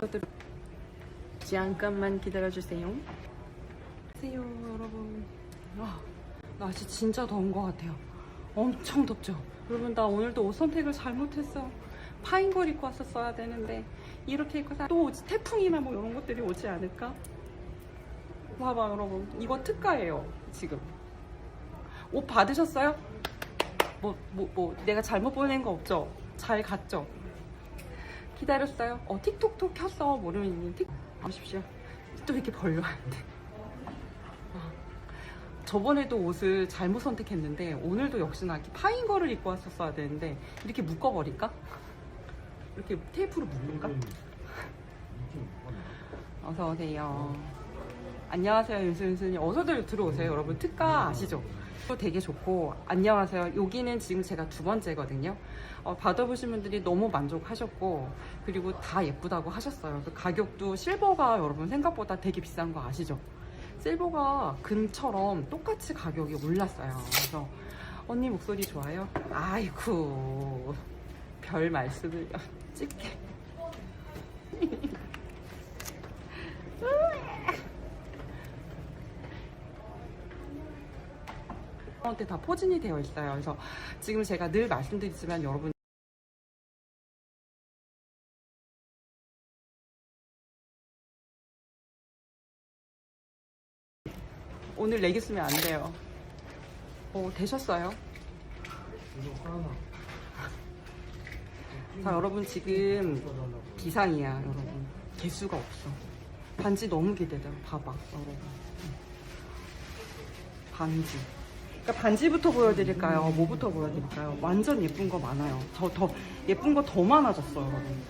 저들 잠깐만 기다려주세요. 안녕하세요 여러분. 와 날씨 진짜 더운 것 같아요. 엄청 덥죠. 여러분 나 오늘도 옷 선택을 잘못했어. 파인 걸 입고 왔었어야 되는데 이렇게 입고 사- 또 오지 태풍이나 뭐 이런 것들이 오지 않을까? 봐봐 여러분 이거 특가예요 지금. 옷 받으셨어요? 뭐 뭐 뭐 내가 잘못 보낸 거 없죠? 잘 갔죠? 기다렸어요. 어, 틱톡톡 켰어. 모르는 틱. 보십시오. 또 이렇게 벌려야 돼. 아, 저번에도 옷을 잘못 선택했는데 오늘도 역시나 이렇게 파인 거를 입고 왔었어야 되는데 이렇게 묶어버릴까? 이렇게 테이프로 묶을까? 어서 오세요. 안녕하세요, 윤수윤수님. 어서들 들어오세요, 여러분. 특가 아시죠? 또 되게 좋고 안녕하세요. 여기는 지금 제가 두 번째거든요. 어, 받아보신 분들이 너무 만족하셨고 그리고 다 예쁘다고 하셨어요. 그 가격도 실버가 여러분 생각보다 되게 비싼 거 아시죠? 실버가 금처럼 똑같이 가격이 올랐어요. 그래서 언니 목소리 좋아요? 아이쿠 별 말씀을 찍게. 한테 다 포진이 되어 있어요. 그래서 지금 제가 늘 말씀드리지만 여러분 오늘 내기 쓰면 안 돼요. 어, 되셨어요? 자, 여러분 지금 기상이야, 여러분. 개수가 없어. 반지 너무 기대돼요. 봐봐, 여러분. 반지. 그러니까 반지부터 보여드릴까요? 뭐부터 보여드릴까요? 완전 예쁜 거 많아요. 저 더 예쁜 거 더 많아졌어요, 여러분.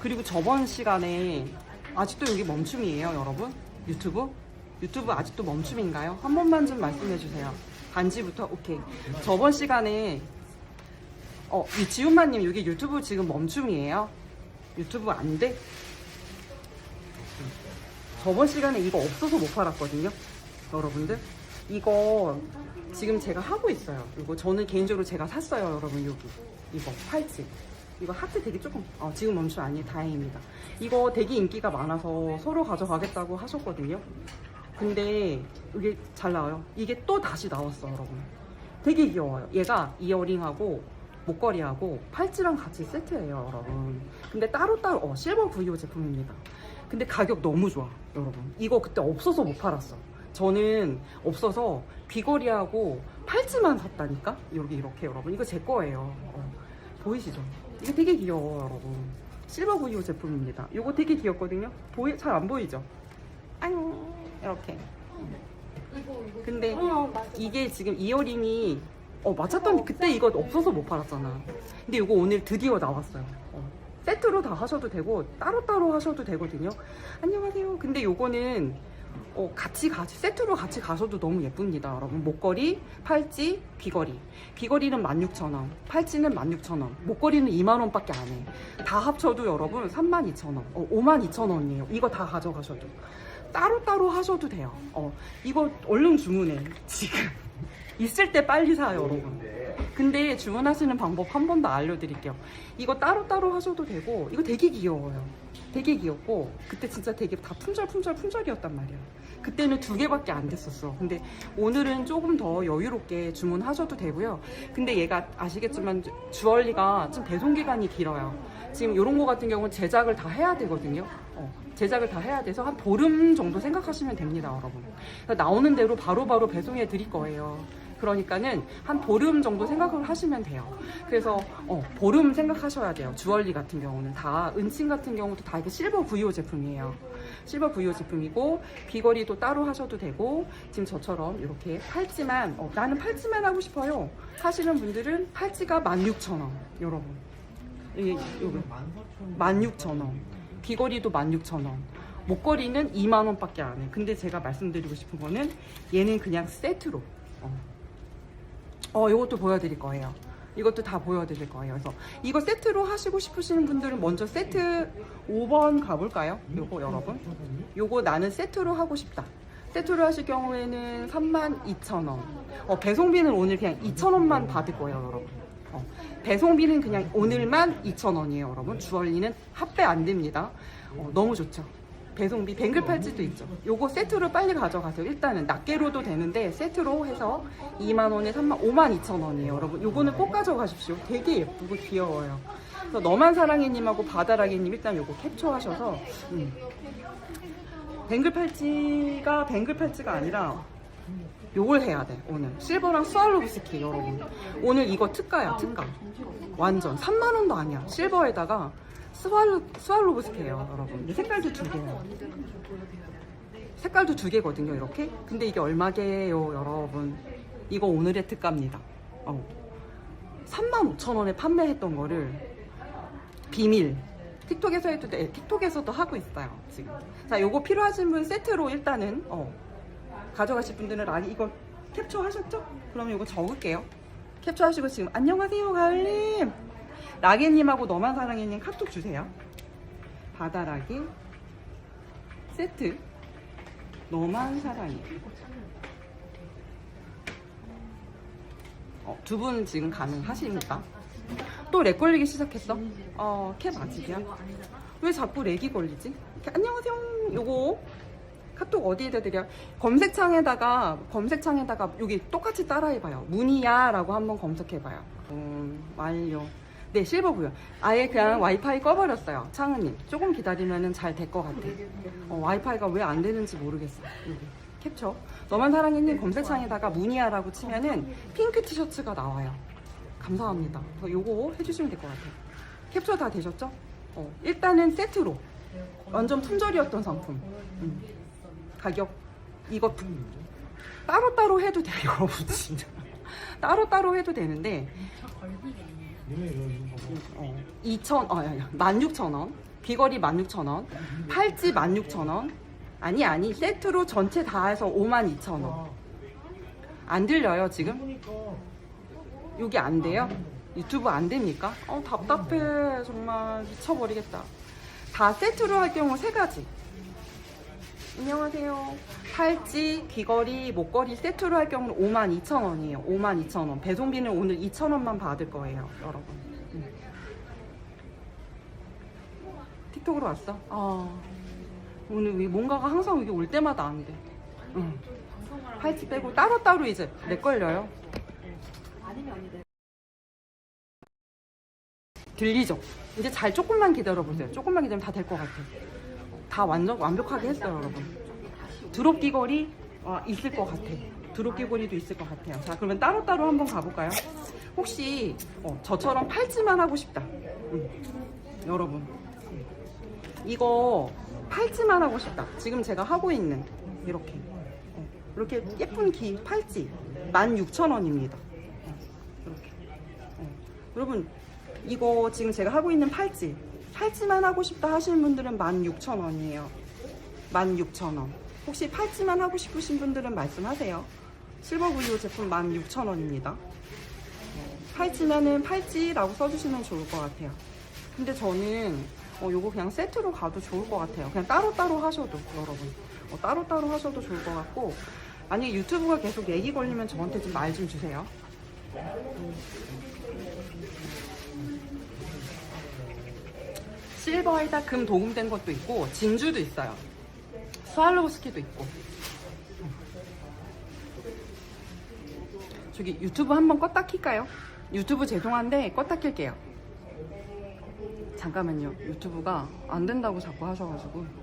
그리고 저번 시간에 아직도 여기 멈춤이에요, 여러분? 유튜브? 유튜브 아직도 멈춤인가요? 한 번만 좀 말씀해 주세요. 반지부터 오케이. 저번 시간에 어, 이 지훈마님 여기 유튜브 지금 멈춤이에요? 유튜브 안 돼? 저번 시간에 이거 없어서 못 팔았거든요. 여러분들. 이거 지금 제가 하고 있어요. 이거 저는 개인적으로 제가 샀어요, 여러분. 여기. 이거 팔찌. 이거 하트 되게 조금, 어, 지금 멈춤 아니에요. 다행입니다. 이거 되게 인기가 많아서 서로 가져가겠다고 하셨거든요. 근데 이게 잘 나와요. 이게 또 다시 나왔어, 여러분. 되게 귀여워요. 얘가 이어링하고 목걸이하고 팔찌랑 같이 세트예요, 여러분. 근데 따로따로 어, 실버 VO 제품입니다. 근데 가격 너무 좋아, 여러분. 이거 그때 없어서 못 팔았어. 저는 없어서 귀걸이하고 팔찌만 샀다니까? 여기 이렇게 여러분. 이거 제 거예요. 어, 보이시죠? 이거 되게 귀여워, 여러분. 실버 VO 제품입니다. 이거 되게 귀엽거든요. 보이 잘 안 보이죠? 안녕. 이렇게. 근데 이게 지금 이어링이 어 맞췄더니 그때 이거 없어서 못 팔았잖아. 근데 이거 오늘 드디어 나왔어요. 어. 세트로 다 하셔도 되고 따로따로 하셔도 되거든요. 안녕하세요. 근데 요거는 어, 같이 같이 세트로 같이 가셔도 너무 예쁩니다, 여러분. 목걸이, 팔찌, 귀걸이. 귀걸이는 16,000원, 팔찌는 16,000원, 목걸이는 2만 원 밖에 안 해. 다 합쳐도 여러분 32,000원, 어, 52,000원이에요. 이거 다 가져가셔도. 따로따로 하셔도 돼요. 어, 이거 얼른 주문해. 지금. 있을 때 빨리 사요, 여러분. 근데 주문하시는 방법 한 번 더 알려드릴게요. 이거 따로따로 하셔도 되고, 이거 되게 귀여워요. 되게 귀엽고, 그때 진짜 되게 다 품절품절 품절이었단 말이야. 그때는 두 개밖에 안 됐었어. 근데 오늘은 조금 더 여유롭게 주문하셔도 되고요. 근데 얘가 아시겠지만 주- 주얼리가 좀 배송 기간이 길어요. 지금 이런 거 같은 경우는 제작을 다 해야 되거든요. 어, 제작을 다 해야 돼서 한 보름 정도 생각하시면 됩니다, 여러분. 그래서 나오는 대로 바로 바로 배송해 드릴 거예요. 그러니까는 한 보름 정도 생각을 하시면 돼요. 그래서 어, 보름 생각하셔야 돼요. 주얼리 같은 경우는 다 은친 같은 경우도 다 이게 실버 VO 제품이에요. 실버 VO 제품이고 귀걸이도 따로 하셔도 되고 지금 저처럼 이렇게 팔찌만 어, 나는 팔찌만 하고 싶어요. 하시는 분들은 팔찌가 16,000원, 여러분. 이게 여기 16,000원. 귀걸이도 16,000원. 목걸이는 2만 원밖에 안 해. 근데 제가 말씀드리고 싶은 거는 얘는 그냥 세트로. 어. 어, 이것도 보여드릴 거예요. 이것도 다 보여드릴 거예요. 그래서 이거 세트로 하시고 싶으시는 분들은 먼저 세트 5번 가볼까요? 요거 여러분. 요거 나는 세트로 하고 싶다. 세트로 하실 경우에는 32,000원. 어, 배송비는 오늘 그냥 2,000원만 받을 거예요, 여러분. 어, 배송비는 그냥 오늘만 2,000원이에요, 여러분. 주얼리는 합배 안 됩니다. 어, 너무 좋죠. 배송비 뱅글 팔찌도 있죠. 요거 세트로 빨리 가져가세요. 일단은 낱개로도 되는데 세트로 해서 2만 원에 3만 5만 2천 원이에요, 여러분. 요거는 꼭 가져가십시오. 되게 예쁘고 귀여워요. 그래서 너만 사랑해님하고 바다라기님 일단 요거 캡처하셔서 음. 뱅글 팔찌가 뱅글 팔찌가 아니라 요걸 해야 돼 오늘 실버랑 스왈로브스키 여러분 오늘 이거 특가야 특가 완전 3만 원도 아니야 실버에다가 스왈로 스왈로브스키예요 여러분. 근데 색깔도 두 개예요. 색깔도 두 개거든요 이렇게? 근데 이게 얼마게요 여러분? 이거 오늘의 특가입니다. 어. 3만 5천 원에 판매했던 거를 비밀. 틱톡에서 해도 돼. 틱톡에서도 하고 있어요 지금. 자 요거 필요하신 분 세트로 일단은 어. 가져가실 분들은 라 이거 캡처하셨죠? 그럼 이거 적을게요. 캡처하시고 지금 안녕하세요 가을님 라게님하고 너만 사랑해님 카톡 주세요. 바다라게 세트 너만 사랑해. 어, 두 분 지금 가능하십니까? 또 렉 걸리기 시작했어? 어, 캡 아직이야? 왜 자꾸 렉이 걸리지? 안녕하세요. 요거 카톡 어디에다 드려? 검색창에다가 검색창에다가 여기 똑같이 따라해봐요. 문이야라고 한번 검색해봐요. 음, 완료. 네 실버고요. 아예 그냥 와이파이 꺼버렸어요. 창은님 조금 기다리면은 잘될 것 같아. 어, 와이파이가 왜 안 되는지 모르겠어. 여기 캡처. 너만 사랑해님 검색창에다가 문이야라고 치면은 핑크 티셔츠가 나와요. 감사합니다. 어, 요거 해주시면 될 것 같아요. 캡처 다 되셨죠? 어, 일단은 세트로 완전 품절이었던 상품. 음. 가격 이거 따로따로 해도 돼요 여러분 진짜 따로따로 해도 되는데 어, 2천 어, 아니, 16,000원. 귀걸이 16,000원. 팔찌 16,000원. 아니 아니 세트로 전체 다 해서 52,000원. 안 들려요 지금? 여기 안 돼요? 유튜브 안 됩니까? 어 답답해. 정말 미쳐버리겠다. 다 세트로 할 경우 세 가지 안녕하세요. 팔찌, 귀걸이, 목걸이 세트로 할 경우는 52,000원이에요. 52,000원. 배송비는 오늘 2,000원만 받을 거예요, 여러분. 음. 틱톡으로 왔어? 아, 오늘 왜 뭔가가 항상 여기 올 때마다 안 돼. 응. 팔찌 빼고 따로따로 이제 내 걸려요. 들리죠? 이제 잘 조금만 기다려보세요. 조금만 기다리면 다 될 것 같아요. 다 완전 완벽하게 했어요, 여러분. 드롭 귀걸이 어, 있을 것 같아. 드롭 귀걸이도 있을 것 같아요. 자, 그러면 따로따로 한번 가볼까요? 혹시 어, 저처럼 팔찌만 하고 싶다. 음. 여러분, 음. 이거 팔찌만 하고 싶다. 지금 제가 하고 있는 이렇게 어, 이렇게 예쁜 기 팔찌 16,000원입니다. 이렇게. 어. 여러분, 이거 지금 제가 하고 있는 팔찌 팔찌만 하고 싶다 하시는 분들은 16,000원이에요. 16,000원. 혹시 팔찌만 하고 싶으신 분들은 말씀하세요. 실버 브이오 제품 16,000원입니다. 팔찌면은 팔찌라고 써주시면 좋을 것 같아요. 근데 저는 어, 요거 그냥 세트로 가도 좋을 것 같아요. 그냥 따로따로 하셔도 여러분. 어, 따로따로 하셔도 좋을 것 같고 만약에 유튜브가 계속 얘기 걸리면 저한테 좀 말좀 주세요. 실버에다 금 도금된 것도 있고 진주도 있어요. 스왈로우 스키도 있고. 저기 유튜브 한번 껐다 킬까요? 유튜브 죄송한데 껐다 킬게요. 잠깐만요. 유튜브가 안 된다고 자꾸 하셔가지고.